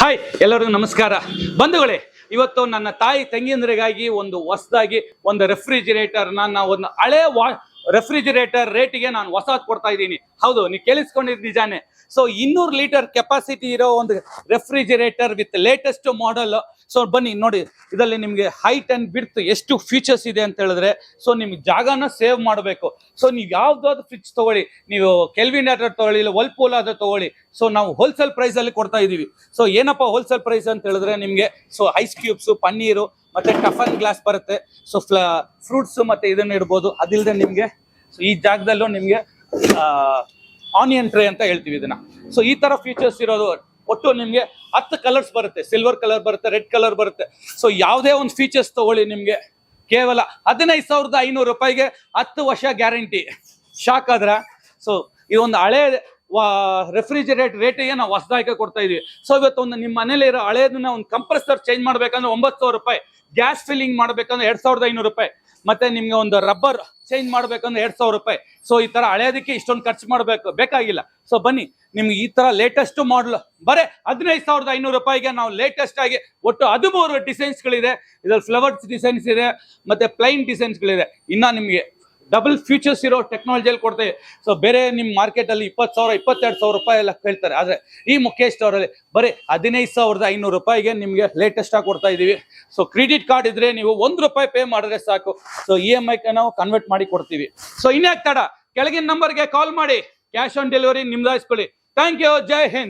Hi, ಎಲ್ಲರಿಗೂ ನಮಸ್ಕಾರ. ಬಂಧುಗಳೇ, ಇವತ್ತು ನನ್ನ ತಾಯಿ ತಂಗಿಯಂದ್ರಿಗಾಗಿ ಒಂದು ಹೊಸದಾಗಿ ಒಂದು ರೆಫ್ರಿಜಿರೇಟರ್ನ ನಾವು ಒಂದು ಹಳೆ ವಾ ರೆಫ್ರಿಜಿರೇಟರ್ ರೇಟಿಗೆ ನಾನು ಹೊಸದು ಕೊಡ್ತಾ ಇದ್ದೀನಿ. ಹೌದು, ನೀವು ಕೇಳಿಸ್ಕೊಂಡಿದ್ದು ನಿಜಾನೇ. ಸೊ ಇನ್ನೂರು ಲೀಟರ್ ಕೆಪಾಸಿಟಿ ಇರೋ ಒಂದು refrigerator with latest model so ಬನ್ನಿ, ನೋಡಿ, ಇದರಲ್ಲಿ ನಿಮಗೆ ಹೈಟ್ ಅಂಡ್ ಬಿಡ್ತ್ ಎಷ್ಟು ಫೀಚರ್ಸ್ ಇದೆ ಅಂತ ಹೇಳಿದ್ರೆ ಸೊ ನಿಮ್ಗೆ ಜಾಗನ ಸೇವ್ ಮಾಡಬೇಕು. ಸೊ ನೀವು ಯಾವ್ದಾದ್ರು ಫ್ರಿಜ್ ತಗೊಳ್ಳಿ, ನೀವು ಕೆಲ್ವಿನ್ ತಗೊಳ್ಳಿ, ಇಲ್ಲ ವರ್ಲ್ಪೂಲ್ ಆದ್ರೆ ತಗೊಳ್ಳಿ ಸೊ ನಾವು ಹೋಲ್ಸೇಲ್ ಪ್ರೈಸಲ್ಲಿ ಕೊಡ್ತಾ ಇದ್ದೀವಿ ಸೊ ಏನಪ್ಪ ಹೋಲ್ಸೇಲ್ ಪ್ರೈಸ್ ಅಂತ ಹೇಳಿದ್ರೆ ನಿಮಗೆ ಸೊ ಐಸ್ ಕ್ಯೂಬ್ಸು ಪನ್ನೀರು ಮತ್ತೆ ಟಫನ್ ಗ್ಲಾಸ್ ಬರುತ್ತೆ. ಸೊ ಫ್ರೂಟ್ಸ್ ಮತ್ತೆ ಇದನ್ನ ಇಡ್ಬೋದು. ಅದಿಲ್ಲದೆ ನಿಮಗೆ ಸೊ ಈ ಜಾಗದಲ್ಲೂ ನಿಮಗೆ ಆನಿಯನ್ ಟ್ರೇ ಅಂತ ಹೇಳ್ತೀವಿ ಇದನ್ನ. ಸೊ ಈ ತರ ಫೀಚರ್ಸ್ ಇರೋದು ಒಟ್ಟು ನಿಮಗೆ ಹತ್ತು ಕಲರ್ಸ್ ಬರುತ್ತೆ. ಸಿಲ್ವರ್ ಕಲರ್ ಬರುತ್ತೆ ರೆಡ್ ಕಲರ್ ಬರುತ್ತೆ. ಸೊ ಯಾವುದೇ ಒಂದು ಫೀಚರ್ಸ್ ತಗೊಳ್ಳಿ ನಿಮಗೆ. ಕೇವಲ ಹದಿನೈದು ಸಾವಿರದ ಐನೂರು ರೂಪಾಯಿಗೆ ಹತ್ತು ವರ್ಷ ಗ್ಯಾರಂಟಿ ಶಾಕ್ ಆದ್ರ? ಸೊ ಈ ಒಂದು ಹಳೆ ರೆಫ್ರಿಜರೇಟ್ ರೇಟಿಗೆ ನಾವು ಹೊಸದಾಗಿ ಕೊಡ್ತಾ ಇದೀವಿ. ಸೊ ಇವತ್ತು ಒಂದು ನಿಮ್ಮ ಮನೇಲಿ ಇರೋ ಹಳೇದನ್ನ ಒಂದು ಕಂಪ್ರೆಸರ್ ಚೇಂಜ್ ಮಾಡ್ಬೇಕಂದ್ರೆ ಒಂಬತ್ತು ಸಾವಿರ ರೂಪಾಯಿ. ಗ್ಯಾಸ್ ಫಿಲ್ಲಿಂಗ್ ಮಾಡ್ಬೇಕಂದ್ರೆ ಎರಡ್ ಸಾವಿರದ ಐನೂರು ರೂಪಾಯಿ. ಮತ್ತೆ ನಿಮ್ಗೆ ಒಂದು ರಬ್ಬರ್ ಚೇಂಜ್ ಮಾಡ್ಬೇಕಂದ್ರೆ ಎರಡ್ ಸಾವಿರ ರೂಪಾಯಿ. ಸೊ ಈ ತರ ಹಳೇದಕ್ಕೆ ಇಷ್ಟೊಂದು ಖರ್ಚು ಮಾಡಬೇಕು, ಬೇಕಾಗಿಲ್ಲ. ಸೊ ಬನ್ನಿ, ನಿಮ್ಗೆ ಈ ತರ ಲೇಟೆಸ್ಟ್ ಮಾಡಲ್ ಬರೇ ಹದಿನೈದು ಸಾವಿರದ ಐನೂರು ರೂಪಾಯಿಗೆ ನಾವು ಲೇಟೆಸ್ಟ್ ಆಗಿ ಒಟ್ಟು ಹದಿಮೂರು ಡಿಸೈನ್ಸ್ಗಳಿದೆ ಇದ್ರಲ್ಲಿ ಫ್ಲವರ್ಸ್ ಡಿಸೈನ್ಸ್ ಇದೆ, ಮತ್ತೆ ಪ್ಲೈನ್ ಡಿಸೈನ್ಸ್ಗಳಿದೆ ಇನ್ನ ನಿಮ್ಗೆ ಡಬಲ್ ಫ್ಯೂಚರ್ಸ್ ಇರೋ ಟೆಕ್ನಾಲಜಿಯಲ್ಲಿ ಕೊಡ್ತೇವೆ ಸೊ ಬೇರೆ ನಿಮ್ಮ ಮಾರ್ಕೆಟ್ ಅಲ್ಲಿ ಇಪ್ಪತ್ತು ಸಾವಿರ, ಇಪ್ಪತ್ತೆರಡು ಸಾವಿರ ರೂಪಾಯಿ ಎಲ್ಲ ಕೇಳ್ತಾರೆ. ಆದ್ರೆ ಈ ಮುಖೇಶ್ ಅವರಲ್ಲಿ ಬರೀ ಹದಿನೈದು ಸಾವಿರದ ಐನೂರು ರೂಪಾಯಿಗೆ ನಿಮಗೆ ಲೇಟೆಸ್ಟ್ ಆಗಿ ಕೊಡ್ತಾ ಇದೀವಿ. ಸೊ ಕ್ರೆಡಿಟ್ ಕಾರ್ಡ್ ಇದ್ರೆ ನೀವು ಒಂದು ರೂಪಾಯಿ ಪೇ ಮಾಡಿದ್ರೆ ಸಾಕು. ಸೊ ಇ ಎಂ ಐ ನಾವು ಕನ್ವರ್ಟ್ ಮಾಡಿ ಕೊಡ್ತೀವಿ. ಸೊ ಇನ್ಯಾಕ್ ತಡ? ಕೆಳಗಿನ ನಂಬರ್ಗೆ ಕಾಲ್ ಮಾಡಿ. Cash on delivery ನಿಮ್ದಾಯಿಸ್ಕೊಳ್ಳಿ. Thank you Jai Hind